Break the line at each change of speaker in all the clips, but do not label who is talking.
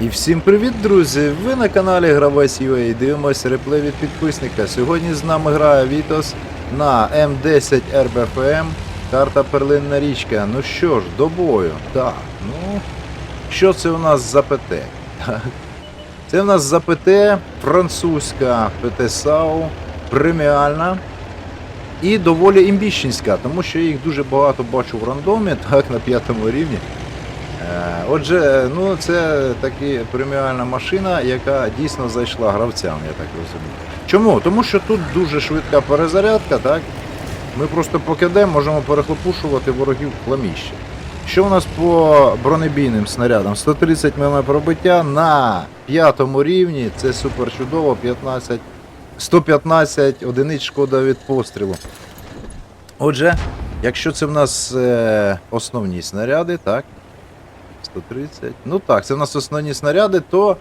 І всім привіт, друзі! Ви на каналі Гравець UA. Дивимось реплей від підписника. Сьогодні з нами грає Вітос на М10 RBFM. Карта Перлинна річка. Ну що ж, до бою. Так, ну. Що це у нас за ПТ? Це у нас за ПТ французька ПТ САУ, преміальна і доволі імбіщенська, тому що я їх дуже багато бачу в рандомі, так, на п'ятому рівні. Е, Отже, ну це таки преміальна машина, яка дійсно зайшла гравцям, я так розумію. Чому? Тому що тут дуже швидка перезарядка, так? Ми просто покидемо, можемо перехлопушувати ворогів в. Що у нас по бронебійним снарядам? 130 мм пробиття на п'ятому рівні, це супер чудово, 15, 115 одиниць шкода від пострілу. Отже, якщо це в нас е, основні снаряди, так? 130. Ну так, це в нас основні снаряди, то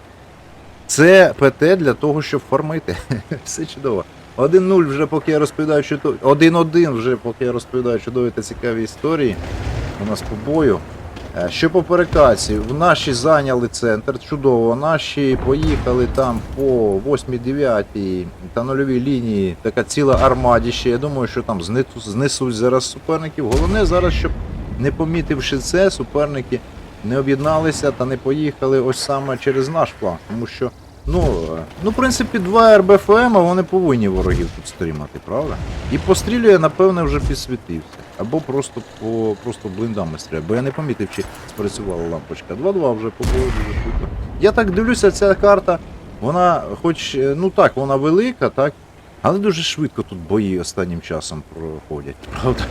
це ПТ для того, щоб фармити. Все чудово. 1-0 вже поки я розповідаю чудові. 1-1 вже поки я розповідаю чудові та цікаві історії. У нас по бою. Е, Що по перекаці, в наші зайняли центр, чудово. Наші поїхали там по 8-9 та нульовій лінії, така ціла армадіще. Я думаю, що там знесуть зараз суперників. Головне зараз, щоб не помітивши це, суперники не об'єдналися та не поїхали ось саме через наш план. Тому що, ну, ну в принципі, два РБФМ, вони повинні ворогів тут стримати, правда? І пострілює, напевне, вже підсвітився. Або просто по просто блиндами стріляє. Бо я не помітив, чи спрацювала лампочка. 2-2 вже побою дуже швидко. Я так дивлюся, ця карта, вона, хоч, е, ну так, вона велика, так? Але дуже швидко тут бої останнім часом проходять, правда?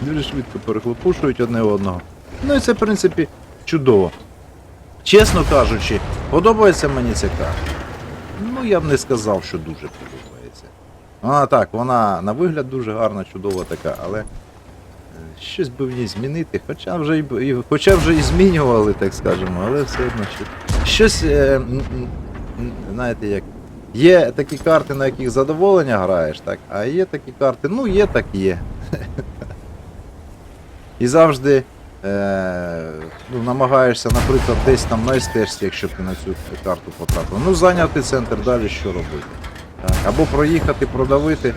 Дуже швидко перехлопушують одне одного. Ну і це, в принципі, чудово. Чесно кажучи, подобається мені ця карта. Ну, я б не сказав, що дуже подобається. Вона так, вона на вигляд дуже гарна, чудова така, але е, щось би в ній змінити, хоча вже і, хоча вже і змінювали, так скажемо, але все одно що. Щось, е, знаєте як. Є такі карти, на яких задоволення граєш, так, а є такі карти, ну є, так є. І завжди е, ну, намагаєшся, наприклад, десь там на якщо ти на цю карту потрапив. Ну, зайняти центр, далі що робити. Так? Або проїхати, продавити,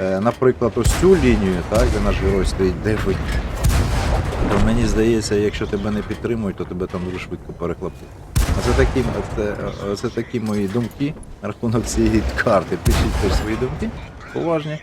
е, наприклад, ось цю лінію, так, де наш герой стоїть, де ви. То мені здається, якщо тебе не підтримують, то тебе там дуже швидко перехлопуть. Оце такі, оце, оце такі мої думки рахунок цієї карти. Пишіть свої думки, поважні,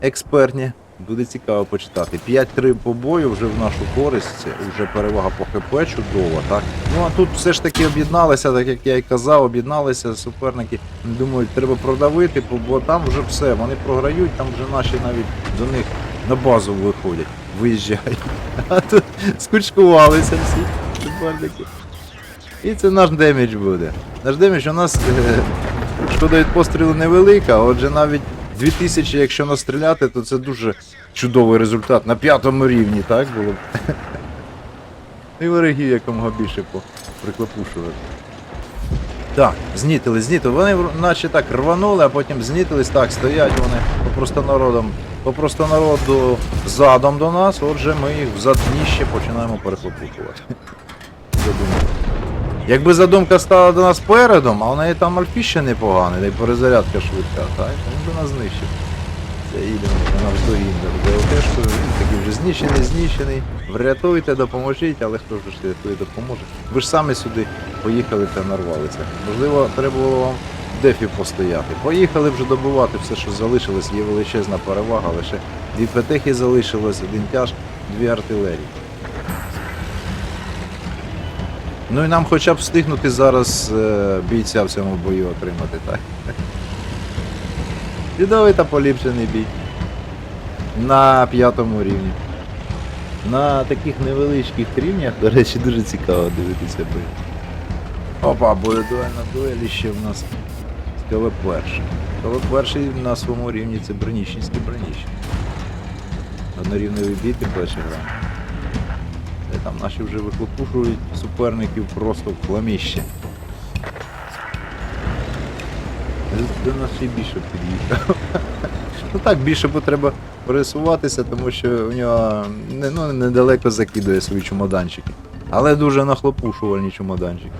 експертні. Буде цікаво почитати. 5-3 по бою вже в нашу користь, вже перевага по ХП чудова, так? Ну а тут все ж таки об'єдналися, так як я і казав, об'єдналися суперники. Думають, треба продавити, бо- там вже все, вони програють, там вже наші навіть до них на базу виходять, виїжджають. А тут скучкувалися всі суперники. І це наш демідж буде. Наш демідж у нас е, шкода від пострілу невелика, отже навіть 2000, якщо настріляти, то це дуже чудовий результат. На п'ятому рівні, так було. І ворогів якомога більше по- приклопушувати. Так, знітили, знітили. Вони наче так рванули, а потім знітились, так, стоять вони по простонародам, по простонароду задом до нас, отже ми їх в задніще починаємо перехлопушувати. Задумка. Якби задумка стала до нас передом, а в неї там альфіще непоганий, та й перезарядка швидка, так? Він би нас знищив. Це їдемо на наш догін ДЛТшкою, він такий вже знищений, знищений. Врятуйте, допоможіть, але хто ж рятує, допоможе. Ви ж самі сюди поїхали та нарвалися. Можливо, треба було вам в дефі постояти. Поїхали вже добувати все, що залишилось, є величезна перевага, лише дві петехи залишилось, один тяж, дві артилерії. Ну і нам хоча б встигнути зараз е, бійця в цьому бою отримати, так? Чудовий та поліпшений бій. На п'ятому рівні. На таких невеличких рівнях, до речі, дуже цікаво дивитися бої. Опа, буде дуель на дуелі ще в нас КВ перший. КВ перший на своєму рівні це Броніщенський Броніщен. Однорівневий бій, тим перший гра. Де там наші вже виклопушують суперників просто в хламіще. До нас ще більше під'їхав. Ну так, більше треба пересуватися, тому що в нього ну, недалеко закидує свої чемоданчики. Але дуже нахлопушувальні чемоданчики.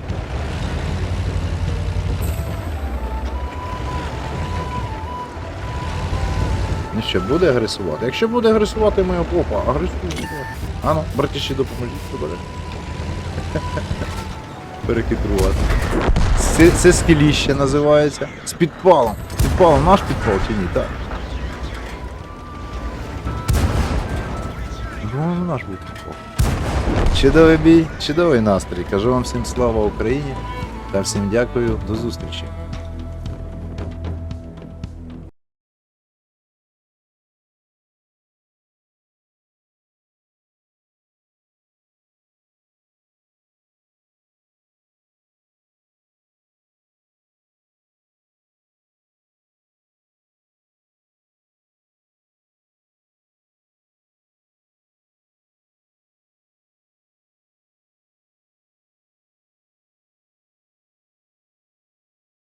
Ну що, буде агресувати? Якщо буде агресувати, ми його опа, агресує. Ану, братіші, допоможіть побере. Перекитрувати. Це, це скеліще називається. З підпалом. Підпалом наш підпал чи ні? Так. Ну, наш був підпал. Чудовий бій, чудовий настрій. Кажу вам всім слава Україні та всім дякую, до зустрічі.